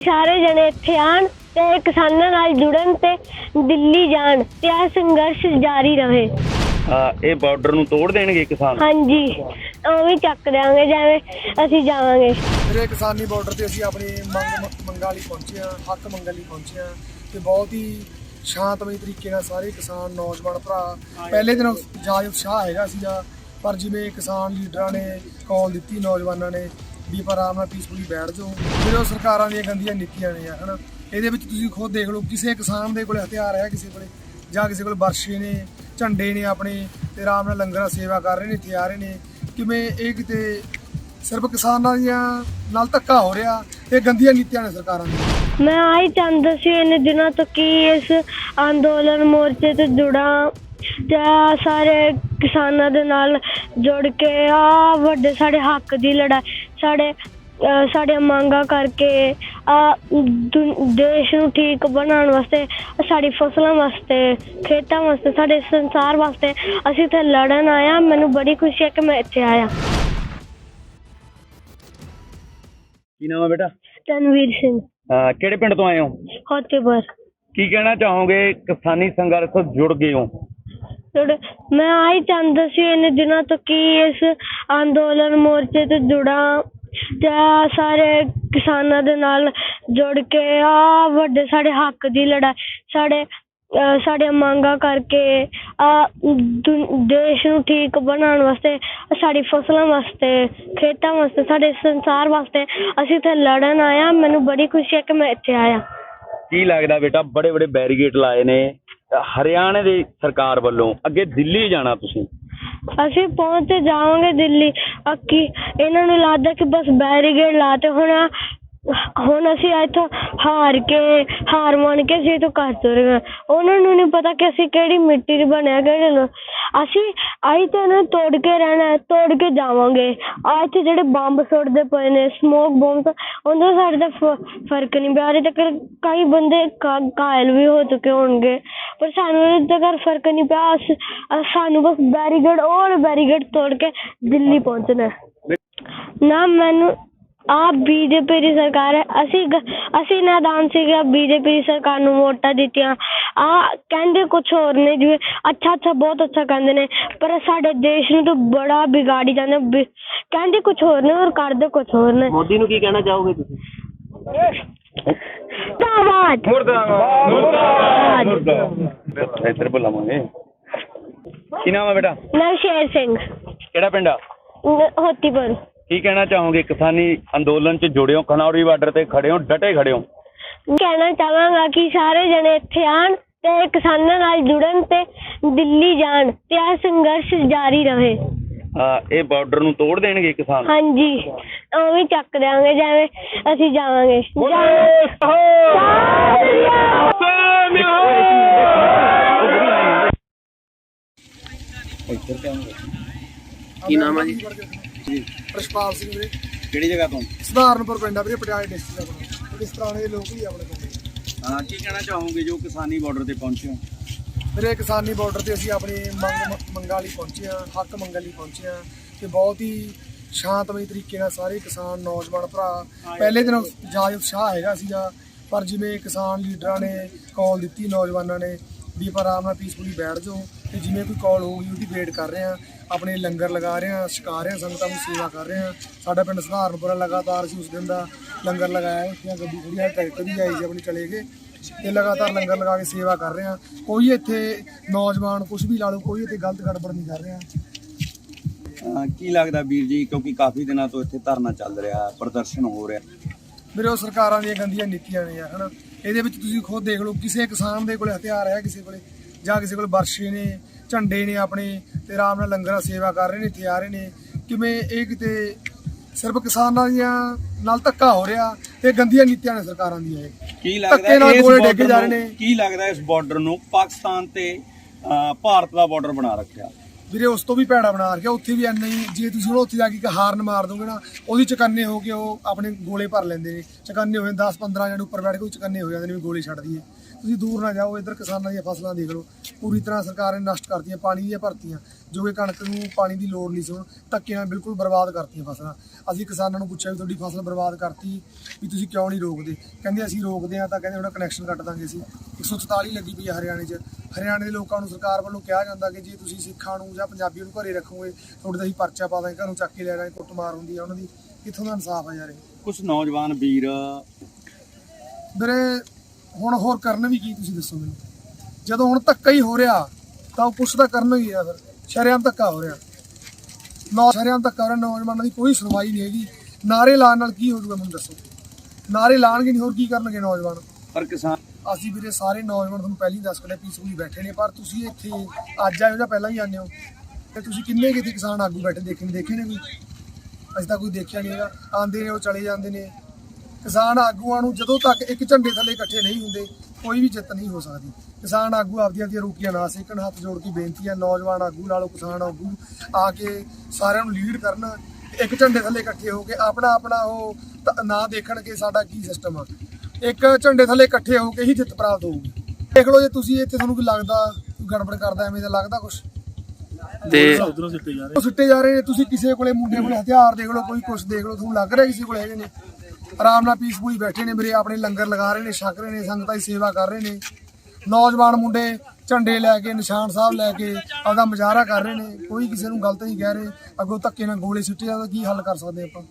ਸਾਰੇ ਜਣੇ ਇੱਥੇ ਆਣ ਤੇ ਕਿਸਾਨਾਂ ਨਾਲ ਜੁੜਨ ਤੇ ਦਿੱਲੀ ਜਾਣ ਤੇ ਇਹ ਸੰਘਰਸ਼ ਜਾਰੀ ਰਹੇ। ਅਹ ਇਹ ਬਾਰਡਰ ਨੂੰ ਤੋੜ ਦੇਣਗੇ ਕਿਸਾਨ? ਹਾਂਜੀ ਉਹ ਵੀ ਚੱਕ ਦਿਆਂਗੇ ਜਿਵੇਂ ਅਸੀਂ ਜਾਵਾਂਗੇ। ਮੇਰੇ ਕਿਸਾਨੀ ਬਾਰਡਰ ਤੇ ਅਸੀਂ ਆਪਣੀ ਮੰਗ ਮੰਗਾਂ ਲਈ ਪਹੁੰਚੇ ਹਾਂ ਹੱਕ ਮੰਗਣ ਲਈ ਪਹੁੰਚੇ ਹਾਂ ਤੇ ਬਹੁਤ ਹੀ ਸ਼ਾਂਤਮਈ ਤਰੀਕੇ ਨਾਲ ਸਾਰੇ ਕਿਸਾਨ ਨੌਜਵਾਨ ਭਰਾ ਪਹਿਲੇ ਦਿਨ ਜਾਜ ਉਤਸ਼ਾਹ ਹੈਗਾ ਸੀਗਾ ਪਰ ਜਿਵੇਂ ਕਿਸਾਨ ਲੀਡਰਾਂ ਨੇ ਕਾਲ ਦਿੱਤੀ ਨੌਜਵਾਨਾਂ ਨੇ ਵੀ ਪਰ ਆਰਾਮ ਨਾਲ ਪੀਸਫੁਲੀ ਬੈਠ ਜਾਓ। ਫਿਰ ਉਹ ਸਰਕਾਰਾਂ ਦੀਆਂ ਗੰਦੀਆਂ ਨੀਤੀਆਂ ਨੇ ਹਨਾ? ਇਹਦੇ ਵਿੱਚ ਤੁਸੀਂ ਖੁਦ ਦੇਖ ਲਓ, ਕਿਸੇ ਕਿਸਾਨ ਦੇ ਕੋਲੇ ਹਥਿਆਰ ਹੈ ਕਿਸੇ ਕੋਲੇ? ਜਾਂ ਕਿਸੇ ਕੋਲ ਬਰਸ਼ੇ ਨੇ, ਝੰਡੇ ਨੇ ਆਪਣੇ, ਤੇ ਆਰਾਮ ਨਾਲ ਲੰਗਰਾਂ ਸੇਵਾ ਕਰ ਰਹੇ ਨੇ, ਇੱਥੇ ਆ ਰਹੇ ਨੇ। ਕਿਵੇਂ ਇਹ ਕਿਤੇ ਸਿਰਫ ਕਿਸਾਨਾਂ ਦੀਆਂ ਨਾਲ ਧੱਕਾ ਹੋ ਰਿਹਾ? ਇਹ ਗੰਦੀਆਂ ਨੀਤੀਆਂ ਨੇ ਸਰਕਾਰਾਂ ਦੀਆਂ। ਮੈਂ ਆਈ ਚਾਹੁੰਦਾ ਸੀ ਇਹਨੇ ਦਿਨਾਂ ਤੋਂ ਕਿ ਇਸ ਅੰਦੋਲਨ ਮੋਰਚੇ ਤੇ ਜੁੜਾਂ ਤੇ ਸਾਰੇ ਕਿਸਾਨਾਂ ਦੇ ਨਾਲ ਜੁੜ ਕੇ ਆ ਵੱਡੇ ਸਾਡੇ ਹੱਕ ਦੀ ਲੜਾਈ ਸਾਡੇ ਸਾਡੀਆਂ ਮੰਗਾਂ ਕਰਕੇ ਆ ਦੇਸ਼ ਨੂੰ ਠੀਕ ਬਣਾਉਣ ਵਾਸਤੇ ਸਾਡੀ ਫਸਲਾਂ ਵਾਸਤੇ ਖੇਤਾਂ ਵਾਸਤੇ ਸਾਡੇ ਸੰਸਾਰ ਵਾਸਤੇ ਅਸੀਂ ਇੱਥੇ ਲੜਨ ਆਇਆ ਮੈਨੂੰ ਬੜੀ ਖੁਸ਼ੀ ਹੈ ਕਿ ਮੈਂ ਇੱਥੇ ਆਇਆ। ਕੀ ਨਾਮ ਹੈ ਬੇਟਾ? ਤਨਵੀਰ ਸਿੰਘ। ਅਹ ਕਿਹੜੇ ਪਿੰਡ ਤੋਂ ਆਏ ਹੋ? ਹੋਤੇਪੁਰ। ਕੀ ਕਹਿਣਾ ਚਾਹੋਗੇ? ਕਿਸਾਨੀ ਸੰਘਰਸ਼ ਜੁੜ ਗਏ ਹੋ। ਜੁੜ ਮੈਂ ਆਈ ਚਾਹੁੰਦਾ ਸੀ ਇਹਨੇ ਦਿਨਾਂ ਤੋਂ ਕਿ ਇਸ ਅੰਦੋਲਨ ਮੋਰਚੇ ਤੇ ਜੁੜਾਂ ਤੇ ਸਾਰੇ ਕਿਸਾਨਾਂ ਦੇ ਨਾਲ ਜੁੜ ਕੇ, ਆ ਵੱਡੇ ਸਾਡੇ ਹੱਕ ਦੀ ਲੜਾਈ, ਸਾਡੇ, ਅਹ ਸਾਡੀਆਂ ਮੰਗਾਂ ਕਰਕੇ, ਆ ਦੇਸ਼ ਨੂੰ ਠੀਕ ਬਣਾਉਣ ਵਾਸਤੇ, ਸਾਡੀ ਫਸਲਾਂ ਵਾਸਤੇ, ਖੇਤਾਂ ਵਾਸਤੇ, ਸਾਡੇ ਸੰਸਾਰ ਵਾਸਤੇ ਅਸੀਂ ਇੱਥੇ ਲੜਨ ਆਇਆ ਮੈਨੂੰ ਬੜੀ ਖੁਸ਼ੀ ਹੈ ਕਿ ਮੈਂ ਇੱਥੇ ਆਇਆ। ਕੀ ਲੱਗਦਾ ਬੇਟਾ ਬੜੇ ਬੜੇ ਬੈਰੀਗੇਡ ਲਾਏ ਨੇ। ਹਰਿਆਣੇ ਦੀ ਸਰਕਾਰ ਵੱਲੋਂ ਅੱਗੇ ਦਿੱਲੀ ਜਾਣਾ ਤੁਸੀਂ? ਅਸੀਂ ਪਹੁੰਚ ਤੇ ਜਾਵਾਂਗੇ ਦਿੱਲੀ। ਅੱਕੀ ਇਹਨਾਂ ਨੂੰ ਲੱਗਦਾ ਕਿ ਬਸ ਬੈਰੀਗੇਡ ਲਾਤੇ ਹੁਣ। ਹੁਣ ਅਸੀਂ ਇੱਥੋਂ ਹਾਰ ਕੇ, ਹਾਰ ਮੰਨ ਕੇ ਅਸੀਂ ਇੱਥੋਂ ਘਰ ਤੁਰ ਉਹਨਾਂ ਨੂੰ ਨਹੀਂ ਪਤਾ ਕਿ ਅਸੀਂ ਕਿਹੜੀ ਮਿੱਟੀ ਦੇ ਬਣਿਆ, ਕਿਹੜੇ ਲੋ ਅਸੀਂ ਆਈ ਤੇ ਨਾ ਤੋੜ ਕੇ ਰਹਿਣਾ ਤੋੜ ਕੇ ਜਾਵਾਂਗੇ। ਆ ਇੱਥੇ ਜਿਹੜੇ ਬੰਬ ਸੁੱਟਦੇ ਪਏ ਨੇ ਸਮੋਕ ਬੰਬ ਉਹਨਾਂ ਦਾ ਸਾਡੇ ਦਾ ਫ਼ਰਕ ਨਹੀਂ ਪਿਆ। ਅਜੇ ਤੱਕ ਕਈ ਬੰਦੇ ਘਾਇਲ ਵੀ ਹੋ ਚੁੱਕੇ ਹੋਣਗੇ। ਪਰ ਸਾਨੂੰ ਅਜੇ ਤੱਕ ਫ਼ਰਕ ਨਹੀਂ ਪਿਆ। ਅਸ- ਸਾਨੂੰ ਬਸ ਬੈਰੀਗੇਡ ਔਰ ਬੈਰੀਗੇਡ ਤੋੜ ਕੇ ਦਿੱਲੀ ਪਹੁੰਚਣਾ। ਹੈ। ਨਾ ਮੈਨੂੰ ਆ ਬੀਜੇਪੀ ਦੀ ਸਰਕਾਰ ਹੈ। ਅਸੀਂ ਗ- ਅਸੀਂ ਨਾਦਾਨ ਸੀਗੇ ਬੀਜੇਪੀ ਦੀ ਸਰਕਾਰ ਨੂੰ ਵੋਟਾਂ ਦਿੱਤੀਆਂ। ਆ ਕਹਿੰਦੇ ਕੁਝ ਹੋਰ ਨੇ ਜਿਵੇਂ ਅੱਛਾ ਅੱਛਾ ਬਹੁਤ ਅੱਛਾ ਕਹਿੰਦੇ ਨੇ। ਪਰ ਸਾਡੇ ਦੇਸ਼ ਨੂੰ ਤਾਂ ਬੜਾ ਵਿਗਾੜੀ ਜਾਂਦੇ ਬਿ- ਕਹਿੰਦੇ ਕੁਝ ਹੋਰ ਨੇ ਔਰ ਕਰਦੇ ਕੁਝ ਹੋਰ ਨੇ। ਮੋਦੀ ਨੂੰ ਕੀ ਕਹਿਣਾ ਚਾਹੋਗੇ ਤੁਸੀਂ? ਧੰਨਵਾਦ ਮੁਰਦਾਬਾਦ। ਇੱਧਰ ਬੁਲਾਵਾਂਗੇ। ਕੀ ਨਾਮ ਹੈ ਬੇਟਾ? ਨਵਸ਼ੇਰ ਸਿੰਘ। ਕਿਹੜਾ ਪਿੰਡ ਆ? ਨ- ਹੋਤੀਪੁਰ। ਕੀ ਕਹਿਣਾ ਚਾਹੋਗੇ? ਕਿਸਾਨੀ ਅੰਦੋਲਨ 'ਚ ਜੁੜੇ ਹੋ ਖਨੌਰੀ ਬਾਰਡਰ ਤੇ ਖੜੇ ਹੋ ਡਟੇ ਖੜੇ ਹੋ ਕਹਿਣਾ ਚਾਹਾਂਗਾ ਕਿ ਸਾਰੇ ਜਣੇ ਇੱਥੇ ਆਣ ਤੇ ਕਿਸਾਨਾਂ ਨਾਲ ਜੁੜਨ ਤੇ ਦਿੱਲੀ ਜਾਣ ਤੇ ਇਹ ਸੰਘਰਸ਼ ਜਾਰੀ ਰਹੇ। ਇਹ ਬਾਰਡਰ ਨੂੰ ਤੋੜ ਦੇਣਗੇ ਕਿਸਾਨ? ਹਾਂਜੀ। ਉਹ ਵੀ ਚੱਕ ਦਿਆਂਗੇ ਜਿਵੇਂ ਅਸੀਂ ਜਾਵਾਂਗੇ। ਕੀ ਨਾਮ ਹੈ ਜੀ? ਪ੍ਰਸ਼ਪਾਲ ਸਿੰਘ ਵੀਰੇ। ਕਿਹੜੀ ਜਗ੍ਹਾ ਤੋਂ? ਸਧਾਰਨਪੁਰ ਪਿੰਡ ਆ ਵੀਰੇ ਪਟਿਆਲੇ ਡਿਸਟ੍ਰਿਕਟ ਆਪਣਾ। ਇਸ ਤਰ੍ਹਾਂ ਦੇ ਲੋਕ ਹੀ ਆ ਆਪਣੇ ਕੋਲ? ਹਾਂ ਕੀ ਕਹਿਣਾ ਚਾਹੋਗੇ ਜੋ ਕਿਸਾਨੀ ਬਾਰਡਰ ਤੇ ਪਹੁੰਚੇ ਹੋ? ਮੇਰੇ ਕਿਸਾਨੀ ਬਾਰਡਰ ਤੇ ਅਸੀਂ ਆਪਣੀ ਮੰਗ ਮੰਗਾਂ ਲਈ ਪਹੁੰਚੇ ਹਾਂ ਹੱਕ ਮੰਗਣ ਲਈ ਪਹੁੰਚੇ ਹਾਂ ਤੇ ਬਹੁਤ ਹੀ ਸ਼ਾਂਤਮਈ ਤਰੀਕੇ ਨਾਲ ਸਾਰੇ ਕਿਸਾਨ ਨੌਜਵਾਨ ਭਰਾ ਪਹਿਲੇ ਦਿਨ ਜਾਜ ਉਤਸ਼ਾਹ ਹੈਗਾ ਸੀਗਾ ਪਰ ਜਿਵੇਂ ਕਿਸਾਨ ਲੀਡਰਾਂ ਨੇ ਕਾਲ ਦਿੱਤੀ ਨੌਜਵਾਨਾਂ ਨੇ ਵੀ ਪਰ ਆਰਾਮ ਨਾਲ ਪੀਸਫੁਲੀ ਬੈਠ ਜਾਓ ਤੇ ਜਿਵੇਂ ਕੋਈ ਕਾਲ ਹੋਊਗੀ ਉਹਦੀ ਵੇਟ ਕਰ ਰਹੇ ਹਾਂ ਆਪਣੇ ਲੰਗਰ ਲਗਾ ਰਹੇ ਹਾਂ ਛਕਾ ਰਹੇ ਹਾਂ ਸੰਗਤਾਂ ਨੂੰ ਸੇਵਾ ਕਰ ਰਹੇ ਹਾਂ। ਸਾਡਾ ਪਿੰਡ ਸਧਾਰਨਪੁਰਾ ਲਗਾਤਾਰ ਅਸੀਂ ਉਸ ਦਿਨ ਦਾ ਲੰਗਰ ਲਗਾਇਆ ਉੱਥੇ ਗੱਡੀ ਖੜੀ ਹੈ ਟਰੈਕਟਰ ਵੀ ਆਈ ਸੀ ਆਪਣੀ ਚਲੇ ਗਏ ਤੇ ਲਗਾਤਾਰ ਲੰਗਰ ਲਗਾ ਕੇ ਸੇਵਾ ਕਰ ਰਹੇ ਹਾਂ। ਕੋਈ ਇੱਥੇ ਨੌਜਵਾਨ ਕੁਝ ਵੀ ਲਾ ਲਓ ਕੋਈ ਇੱਥੇ ਗਲਤ ਗੜਬੜ ਨਹੀਂ ਕਰ ਰਿਹਾ। ਕੀ ਲੱਗਦਾ ਵੀਰ ਜੀ ਕਿਉਂਕਿ ਕਾਫੀ ਦਿਨਾਂ ਤੋਂ ਇੱਥੇ ਧਰਨਾ ਚੱਲ ਰਿਹਾ ਹੈ ਪ੍ਰਦਰਸ਼ਨ ਹੋ ਰਿਹਾ। ਮੇਰੇ ਉਹ ਸਰਕਾਰਾਂ ਦੀਆਂ ਗੰਦੀਆਂ ਨੀਤੀਆਂ ਨੇ ਹਨਾ। ਇਹਦੇ ਵਿੱਚ ਤੁਸੀਂ ਖੁਦ ਦੇਖ ਲਓ ਕਿਸੇ ਕਿਸਾਨ ਦੇ ਕੋਲੇ ਹਥਿਆਰ ਹੈ ਕਿਸੇ ਕੋਲੇ ਜਾਂ ਕਿਸੇ ਕੋਲ ਬਰਸ਼ੇ ਨੇ ਝੰਡੇ ਨੇ ਆਪਣੇ ਤੇ ਆਰਾਮ ਨਾਲ ਲੰਗਰਾਂ ਸੇਵਾ ਕਰ ਰਹੇ ਨੇ ਇੱਥੇ ਆ ਰਹੇ ਨੇ। ਕਿਵੇਂ ਇਹ ਕਿਤੇ ਸਿਰਫ ਕਿਸਾਨਾਂ ਦੀਆਂ ਨਾਲ ਧੱਕਾ ਹੋ ਰਿਹਾ ਇਹ ਗੰਦੀਆਂ ਨੀਤੀਆਂ ਨੇ ਸਰਕਾਰਾਂ ਦੀਆਂ ਇਹ? ਕੀ ਧੱਕੇ ਨਾਲ ਇਸ ਗੋਲੇ ਡੇਗੇ ਜਾ ਰਹੇ ਨੂੰ- ਨੇ। ਕੀ ਲੱਗਦਾ ਇਸ ਬਾਰਡਰ ਨੂੰ ਪਾਕਿਸਤਾਨ ਤੇ ਭਾਰਤ ਦਾ ਬਾਰਡਰ ਬਣਾ ਰੱਖਿਆ? ਵੀਰੇ ਉਸ ਤੋਂ ਵੀ ਭੈੜਾ ਬਣਾ ਰੱਖਿਆ। ਉੱਥੇ ਵੀ ਐਨਾ ਹੀ ਜੇ ਤੁਸੀਂ ਹੁਣ ਉੱਥੇ ਜਾ ਕੇ ਇੱਕ ਹਾਰਨ ਮਾਰ ਦੋਗੇ ਨਾ ਉਹਦੀ ਚਕੰਨੇ ਹੋ ਕੇ ਉਹ ਆਪਣੇ ਗੋਲੇ ਭਰ ਲੈਂਦੇ ਨੇ। ਚਕੰਨੇ ਹੋਏ 10 15 ਜਣੇ ਉੱਪਰ ਬੈਠ ਕੇ ਉਹ ਚਕੰਨੇ ਹੋ ਜਾਂਦੇ ਨੇ ਵੀ ਗੋਲੀ ਛੱਡ ਦਈਏ ਤੁਸੀਂ ਦੂਰ ਨਾ ਜਾਓ ਇੱਧਰ ਕਿਸਾਨਾਂ ਦੀਆਂ ਫਸਲਾਂ ਦੇਖ ਲਓ। ਪੂਰੀ ਤਰ੍ਹਾਂ ਸਰਕਾਰ ਨੇ ਨਸ਼ਟ ਕਰਤੀਆਂ ਪਾਣੀ ਦੀਆਂ ਭਰਤੀਆਂ। ਜੋ ਕਿ ਕਣਕ ਨੂੰ ਪਾਣੀ ਦੀ ਲੋੜ ਨਹੀਂ ਸੀ ਹੁਣ ਧੱਕੇ ਨਾਲ ਬਿਲਕੁਲ ਬਰਬਾਦ ਕਰਤੀਆਂ ਫਸਲਾਂ। ਅਸੀਂ ਕਿਸਾਨਾਂ ਨੂੰ ਪੁੱਛਿਆ ਵੀ ਤੁਹਾਡੀ ਫਸਲ ਬਰਬਾਦ ਕਰਤੀ ਵੀ ਤੁਸੀਂ ਕਿਉਂ ਨਹੀਂ ਰੋਕਦੇ? ਕਹਿੰਦੇ ਅਸੀਂ ਰੋਕਦੇ ਆ ਤਾਂ ਕਹਿੰਦੇ ਉਹਨਾਂ ਕਨੈਕਸ਼ਨ ਕੱਟ ਦਾਂਗੇ ਅਸੀਂ। 144 ਲੱਗੀ ਪਈ ਆ ਹਰਿਆਣੇ 'ਚ। ਹਰਿਆਣੇ ਦੇ ਲੋਕਾਂ ਨੂੰ ਸਰਕਾਰ ਵੱਲੋਂ ਕਿਹਾ ਜਾਂਦਾ ਕਿ ਜੇ ਤੁਸੀਂ ਸਿੱਖਾਂ ਨੂੰ ਜਾਂ ਪੰਜਾਬੀਆਂ ਨੂੰ ਘਰੇ ਰੱਖੋਗੇ ਤੁਹਾਡੇ ਤਾਂ ਅਸੀਂ ਪਰਚਾ ਪਾ ਦਾਂਗੇ ਘਰੋਂ ਚੱਕ ਕੇ ਲੈ ਜਾਵਾਂਗੇ ਕੁੱਟਮਾਰ ਹੁੰਦੀ ਆ ਉਹਨਾਂ ਦੀ। ਕਿੱਥੋਂ ਦਾ ਇਨਸਾਫ ਆ ਯਾਰ ਇਹ? ਕੁਝ ਨੌਜਵਾਨ ਵੀਰ ਵੀਰੇ ਹੁਣ ਹੋਰ ਕਰਨ ਵੀ ਕੀ ਤੁਸੀਂ ਦੱਸੋ ਮੈਨੂੰ ਜਦੋਂ ਹੁਣ ਧੱਕਾ ਹੀ ਹੋ ਰਿਹਾ ਤਾਂ ਉਹ ਕੁਛ ਤਾਂ ਕਰਨ ਹੀ ਆ ਫਿਰ। ਸ਼ਰੇਆਮ ਧੱਕਾ ਹੋ ਰਿਹਾ। ਨੌ ਸ਼ਰੇਆਮ ਧੱਕਾ ਹੋ ਰਿਹਾ ਨੌਜਵਾਨਾਂ ਦੀ ਕੋਈ ਸੁਣਵਾਈ ਨਹੀਂ ਹੈਗੀ। ਨਾਰੇ ਲਾਉਣ ਨਾਲ ਕੀ ਹੋ ਜਾਊਗਾ ਮੈਨੂੰ ਦੱਸੋ? ਨਾਰੇ ਲਾਣਗੇ ਨਹੀਂ ਹੋਰ ਕੀ ਕਰਨਗੇ ਨੌਜਵਾਨ? ਪਰ ਕਿਸਾਨ ਅਸੀਂ ਵੀਰੇ ਸਾਰੇ ਨੌਜਵਾਨ ਤੁਹਾਨੂੰ ਪਹਿਲਾਂ ਹੀ ਦੱਸ ਕੇ ਪੀਸਫੁਲੀ ਬੈਠੇ ਨੇ ਪਰ ਤੁਸੀਂ ਇੱਥੇ ਅੱਜ ਆਇਓ ਜਾਂ ਪਹਿਲਾਂ ਹੀ ਆਉਂਦੇ ਹੋ। ਤੇ ਤੁਸੀਂ ਕਿੰਨੇ ਕਿਤੇ ਕਿਸਾਨ ਆਗੂ ਬੈਠੇ ਦੇਖੇ ਨੇ ਦੇਖੇ ਨੇ ਕੋਈ? ਅਸੀਂ ਤਾਂ ਕੋਈ ਦੇਖਿਆ ਨਹੀਂ ਹੈਗਾ। ਆਉਂਦੇ ਨੇ ਉਹ ਚਲੇ ਜਾਂਦੇ ਨੇ। ਕਿਸਾਨ ਆਗੂਆਂ ਨੂੰ ਜਦੋਂ ਤੱਕ ਇੱਕ ਝੰਡੇ ਥੱਲੇ ਇਕੱਠੇ ਨਹੀਂ ਹੁੰਦੇ ਕੋਈ ਵੀ ਜਿੱਤ ਨਹੀਂ ਹੋ ਸਕਦੀ। ਕਿਸਾਨ ਆਗੂ ਆਪਦੀਆਂ ਆਪਦੀਆਂ ਰੋਕੀਆਂ ਨਾ ਸੇਕਣ ਹੱਥ ਜੋੜ ਕੇ ਬੇਨਤੀ ਹੈ ਨੌਜਵਾਨ ਆਗੂ ਲਾ ਲਓ ਕਿਸਾਨ ਆਗੂ ਆ ਕੇ ਸਾਰਿਆਂ ਨੂੰ ਲੀਡ ਕਰਨ ਇੱਕ ਝੰਡੇ ਥੱਲੇ ਇਕੱਠੇ ਹੋ ਕੇ ਆਪਣਾ ਆਪਣਾ ਉਹ ਨਾ ਦੇਖਣ ਕਿ ਸਾਡਾ ਕੀ ਸਿਸਟਮ ਆ। ਇੱਕ ਝੰਡੇ ਥੱਲੇ ਇਕੱਠੇ ਹੋ ਕੇ ਹੀ ਜਿੱਤ ਪ੍ਰਾਪਤ ਹੋਊਗੀ। ਦੇਖ ਲਓ ਜੇ ਤੁਸੀਂ ਇੱਥੇ ਤੁਹਾਨੂੰ ਕੋਈ ਲੱਗਦਾ ਗੜਬੜ ਕਰਦਾ ਐਵੇਂ ਦਾ ਲੱਗਦਾ ਕੁਛ? ਤੇ ਉਹ ਸੁੱਟੇ ਜਾ ਰਹੇ ਨੇ ਤੁਸੀਂ ਕਿਸੇ ਕੋਲੇ ਮੁੰਡੇ ਕੋਲੇ ਹਥਿਆਰ ਦੇਖ ਲਓ ਕੋਈ ਕੁਛ ਦੇਖ ਲਓ ਤੁਹਾਨੂੰ ਲੱਗ ਰਿਹਾ ਕਿਸੇ ਕੋਲੇ ਹੈਗੇ ਨੇ? ਆਰਾਮ ਨਾਲ ਪੀਸਫੁਲੀ ਬੈਠੇ ਨੇ ਮੇਰੇ, ਆਪਣੇ ਲੰਗਰ ਲਗਾ ਰਹੇ ਨੇ, ਛਕ ਰਹੇ ਨੇ, ਸੰਗਤਾਂ ਦੀ ਸੇਵਾ ਕਰ ਰਹੇ ਨੇ। ਨੌਜਵਾਨ ਮੁੰਡੇ ਝੰਡੇ ਲੈ ਕੇ, ਨਿਸ਼ਾਨ ਸਾਹਿਬ ਲੈ ਕੇ ਆਪਦਾ ਮੁਜ਼ਾਹਰਾ ਕਰ ਰਹੇ ਨੇ। ਕੋਈ ਕਿਸੇ ਨੂੰ ਗਲਤ ਨਹੀਂ ਕਹਿ ਰਹੇ। ਅੱਗੋਂ ਧੱਕੇ ਨਾਲ ਗੋਲੇ ਸੁੱਟੇ ਜਾਂਦਾ ਕੀ ਹੱਲ ਕਰ ਸਕਦੇ ਆਪਾਂ?